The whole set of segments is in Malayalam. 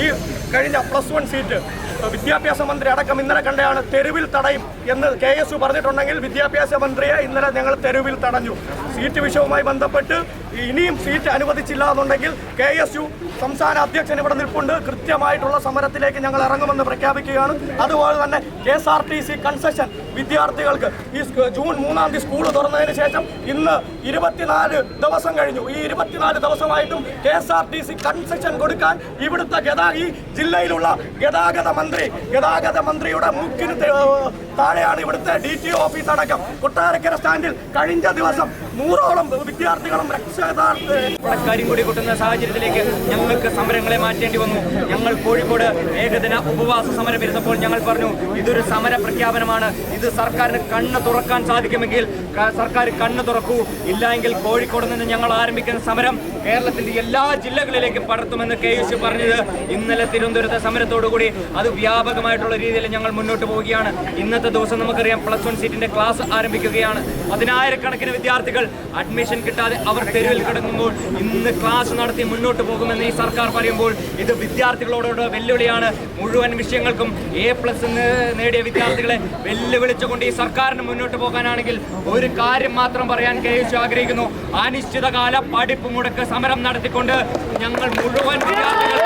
ഈ കഴിഞ്ഞ പ്ലസ് വൺ സീറ്റ് വിദ്യാഭ്യാസ മന്ത്രി അടക്കം ഇന്നലെ കണ്ടയാണ് തെരുവിൽ തടയും എന്ന് കെ എസ് യു പറഞ്ഞിട്ടുണ്ടെങ്കിൽ വിദ്യാഭ്യാസ മന്ത്രിയെ ഇന്നലെ ഞങ്ങൾ തെരുവിൽ തടഞ്ഞു. സീറ്റ് വിഷയവുമായി ബന്ധപ്പെട്ട് ഇനിയും സീറ്റ് അനുവദിച്ചില്ല എന്നുണ്ടെങ്കിൽ കെ എസ് യു സംസ്ഥാന അധ്യക്ഷൻ ഇവിടെ നിൽപ്പുണ്ട്. കൃത്യമായിട്ടുള്ള സമരത്തിലേക്ക് ഞങ്ങൾ ഇറങ്ങുമെന്ന് പ്രഖ്യാപിക്കുകയാണ്. അതുപോലെ തന്നെ K S R T C concession വിദ്യാർത്ഥികൾക്ക് ഈ ജൂൺ മൂന്നാം തീയതി സ്കൂൾ തുറന്നതിന് ശേഷം ഇന്ന് ഇരുപത്തിനാല് ദിവസം കഴിഞ്ഞു. ഈ ഇരുപത്തിനാല് ദിവസമായിട്ടും K S R T C concession കൊടുക്കാൻ ഇവിടുത്തെ ഗതാ ഈ ജില്ലയിലുള്ള ഗതാഗത മന്ത്രി ഗതാഗത മന്ത്രിയുടെ മൂക്കിന് താഴെയാണ് ഇവിടുത്തെ ഡി ടി ഓഫീസ് അടക്കം. കൊട്ടാരക്കര സ്റ്റാൻഡിൽ കഴിഞ്ഞ ദിവസം നൂറോളം വിദ്യാർത്ഥികളും കരിങ്കൊടി കൊട്ടുന്ന സാഹചര്യത്തിലേക്ക് ഞങ്ങൾക്ക് സമരങ്ങളെ മാറ്റേണ്ടി വന്നു. ഞങ്ങൾ കോഴിക്കോട് ഏകദിന ഉപവാസ സമരം ഇരുന്നപ്പോൾ ഞങ്ങൾ പറഞ്ഞു ഇതൊരു സമര പ്രഖ്യാപനമാണ്. ഇത് സർക്കാരിന് കണ്ണ് തുറക്കാൻ സാധിക്കുമെങ്കിൽ സർക്കാർ കണ്ണ് തുറക്കൂ. ഇല്ലെങ്കിൽ കോഴിക്കോട് നിന്ന് ഞങ്ങൾ ആരംഭിക്കുന്ന സമരം കേരളത്തിന്റെ എല്ലാ ജില്ലകളിലേക്കും പടർത്തുമെന്ന് കെ യു പറഞ്ഞത്. ഇന്നലെ തിരുവനന്തപുരത്തെ സമരത്തോടുകൂടി അത് വ്യാപകമായിട്ടുള്ള രീതിയിൽ ഞങ്ങൾ മുന്നോട്ട് പോവുകയാണ്. ഇന്നത്തെ ദിവസം നമുക്കറിയാം പ്ലസ് വൺ സീറ്റിന്റെ ക്ലാസ് ആരംഭിക്കുകയാണ്. പതിനായിരക്കണക്കിന് വിദ്യാർത്ഥികൾ അഡ്മിഷൻ കിട്ടാതെ അവർ തെരുവിൽ കിടങ്ങുമ്പോൾ ഇന്ന് ക്ലാസ് നടത്തി മുന്നോട്ട് പോകുമെന്ന് ഈ സർക്കാർ പറയുമ്പോൾ ഇത് വിദ്യാർത്ഥികളോടുള്ള വെല്ലുവിളിയാണ്. മുഴുവൻ വിഷയങ്ങൾക്കും എ പ്ലസ് നേടിയ വിദ്യാർത്ഥികളെ വെല്ലുവിളിച്ചുകൊണ്ട് ഈ സർക്കാരിന് മുന്നോട്ട് പോകാനാണെങ്കിൽ ഒരു കാര്യം മാത്രം പറയാൻ കെ എച്ച് ആഗ്രഹിക്കുന്നു. അനിശ്ചിതകാല പഠിപ്പ് മുടക്ക് സമരം നടത്തിക്കൊണ്ട് ഞങ്ങൾ മുഴുവൻ വിദ്യാർത്ഥികൾ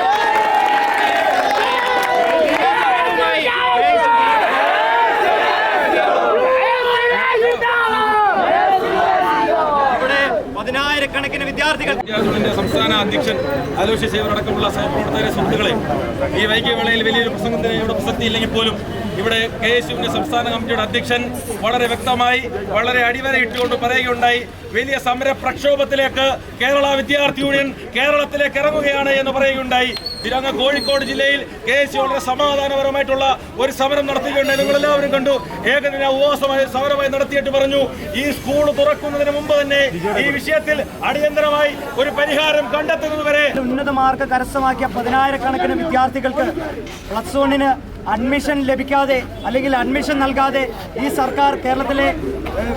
പതിനായിരക്കണക്കിന് വിദ്യാർത്ഥികൾ. സംസ്ഥാന അധ്യക്ഷൻ അലോഷ്യ സേവരടക്കമുള്ള സഹപ്രവർത്തകരെ സുഹൃത്തുക്കളെ ഈ വൈകിയ വേളയിൽ വലിയൊരു പ്രസംഗത്തിന് ഇവിടെ പ്രസക്തിയില്ലെങ്കിൽ പോലും ഇവിടെ കെ എസ് യുവിന്റെ സംസ്ഥാന കമ്മിറ്റിയുടെ അധ്യക്ഷൻ വളരെ വ്യക്തമായി വളരെ അടിവരയിട്ടുകൊണ്ട് പറയുകയുണ്ടായി വലിയ സമര പ്രക്ഷോഭത്തിലേക്ക് കേരള വിദ്യാർത്ഥി യൂണിയൻ കേരളത്തിലേക്ക് ഇറങ്ങുകയാണ് എന്ന് പറയുകയുണ്ടായി. തിരങ്ങ കോഴിക്കോട് ജില്ലയിൽ കെ എസ് യു വളരെ സമാധാനപരമായിട്ടുള്ള ഒരു സമരം നടത്തുകയുണ്ടായി നിങ്ങളെല്ലാവരും കണ്ടു. ഏകദിന ഉപവാസമായി സമരമായി നടത്തിയിട്ട് പറഞ്ഞു. ഈ സ്കൂൾ തുറക്കുന്നതിന് മുമ്പ് തന്നെ ഈ വിഷയത്തിൽ അടിയന്തരമായി ഒരു പരിഹാരം കണ്ടെത്തുന്നതുവരെ ഉന്നത മാർക്ക് കരസ്ഥമാക്കിയ പതിനായിരക്കണക്കിന് വിദ്യാർത്ഥികൾക്ക് പ്ലസ് വണ്ണിന് അഡ്മിഷൻ ലഭിക്കാതെ അല്ലെങ്കിൽ അഡ്മിഷൻ നൽകാതെ ഈ സർക്കാർ കേരളത്തിലെ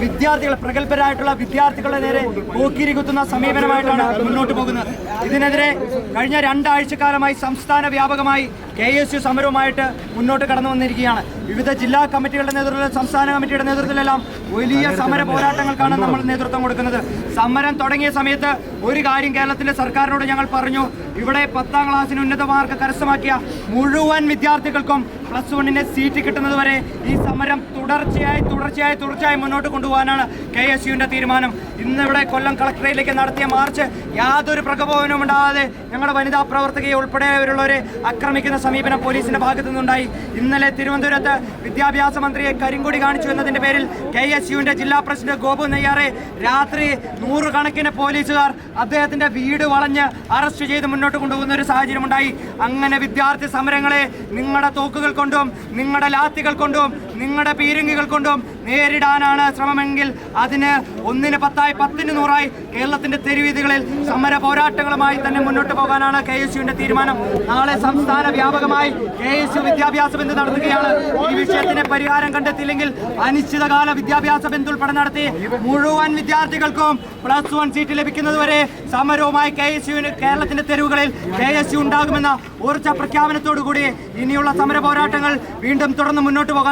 വിദ്യാർത്ഥികൾ പ്രഗത്ഭരായിട്ടുള്ള വിദ്യാർത്ഥികളുടെ നേരെ പോക്കിരി കുത്തുന്ന സമീപനമായിട്ടാണ് മുന്നോട്ട് പോകുന്നത്. ഇതിനെതിരെ കഴിഞ്ഞ രണ്ടാഴ്ചക്കാലമായി സംസ്ഥാന വ്യാപകമായി കെ എസ് യു സമരവുമായിട്ട് മുന്നോട്ട് കടന്നു വന്നിരിക്കുകയാണ്. വിവിധ ജില്ലാ കമ്മിറ്റികളുടെ നേതൃത്വത്തിൽ സംസ്ഥാന കമ്മിറ്റിയുടെ നേതൃത്വത്തിലെല്ലാം വലിയ സമര പോരാട്ടങ്ങൾക്കാണ് നമ്മൾ നേതൃത്വം കൊടുക്കുന്നത്. സമരം തുടങ്ങിയ സമയത്ത് ഒരു കാര്യം കേരളത്തിലെ സർക്കാരിനോട് ഞങ്ങൾ പറഞ്ഞു. ഇവിടെ പത്താം ക്ലാസ്സിന് ഉന്നത മാർക്ക് കരസ്ഥമാക്കിയ മുഴുവൻ വിദ്യാർത്ഥികൾക്കും പ്ലസ് വണ്ണിന് സീറ്റ് കിട്ടുന്നത് വരെ ഈ സമരം തുടർച്ചയായി തുടർച്ചയായി തുടർച്ചയായി മുന്നോട്ട് കൊണ്ടുപോകാനാണ് കെ എസ് യുവിന്റെ തീരുമാനം. ഇന്ന് ഇവിടെ കൊല്ലം കളക്ടറേറ്റിലേക്ക് നടത്തിയ മാർച്ച് യാതൊരു പ്രകോപനവും ഉണ്ടാകാതെ ഞങ്ങളുടെ വനിതാ പ്രവർത്തകയെ ഉൾപ്പെടെയുള്ളവരെ ആക്രമിക്കുന്ന സമീപനം പോലീസിന്റെ ഭാഗത്തു നിന്നുണ്ടായി. ഇന്നലെ തിരുവനന്തപുരത്ത് വിദ്യാഭ്യാസ മന്ത്രിയെ കരിങ്കൊടി കാണിച്ചു എന്നതിന്റെ പേരിൽ കെ എസ് യുവിന്റെ ജില്ലാ പ്രസിഡന്റ് ഗോപു നെയ്യാറെ രാത്രി നൂറുകണക്കിന് പോലീസുകാർ അദ്ദേഹത്തിന്റെ വീട് വളഞ്ഞ് അറസ്റ്റ് ചെയ്ത് മുന്നോട്ട് കൊണ്ടുപോകുന്ന ഒരു സാഹചര്യമുണ്ടായി. അങ്ങനെ വിദ്യാർത്ഥി സമരങ്ങളെ നിങ്ങളുടെ തോക്കുകൾ കൊണ്ടും നിങ്ങളുടെ ലാത്തികൾ കൊണ്ടും നിങ്ങളുടെ പീരങ്കികൾ കൊണ്ടും നേരിടാനാണ് ശ്രമമെങ്കിൽ അതിന് ഒന്നിന് പത്തായി പത്തിന് നൂറായി കേരളത്തിന്റെ തെരുവീതികളിൽ സമര പോരാട്ടങ്ങളുമായി തന്നെ മുന്നോട്ട് പോകാനാണ് കെ എസ് യുവിന്റെ തീരുമാനം. നാളെ സംസ്ഥാന വ്യാപകമായി കെ എസ് യു വിദ്യാഭ്യാസ ബന്ദ് നടത്തുകയാണ്. ഈ വിഷയത്തിന് പരിഹാരം കണ്ടെത്തിയില്ലെങ്കിൽ അനിശ്ചിതകാല വിദ്യാഭ്യാസ ബന്ദ് ഉൾപ്പെടെ നടത്തി മുഴുവൻ വിദ്യാർത്ഥികൾക്കും പ്ലസ് വൺ സീറ്റ് ലഭിക്കുന്നതുവരെ സമരവുമായി കെ എസ് യുവിന് കേരളത്തിന്റെ തെരുവുകളിൽ കെ എസ് യു ഉണ്ടാകുമെന്ന ഊർജ പ്രഖ്യാപനത്തോടുകൂടി ഇനിയുള്ള സമര പോരാട്ടങ്ങൾ വീണ്ടും തുടർന്ന് മുന്നോട്ട് പോകാൻ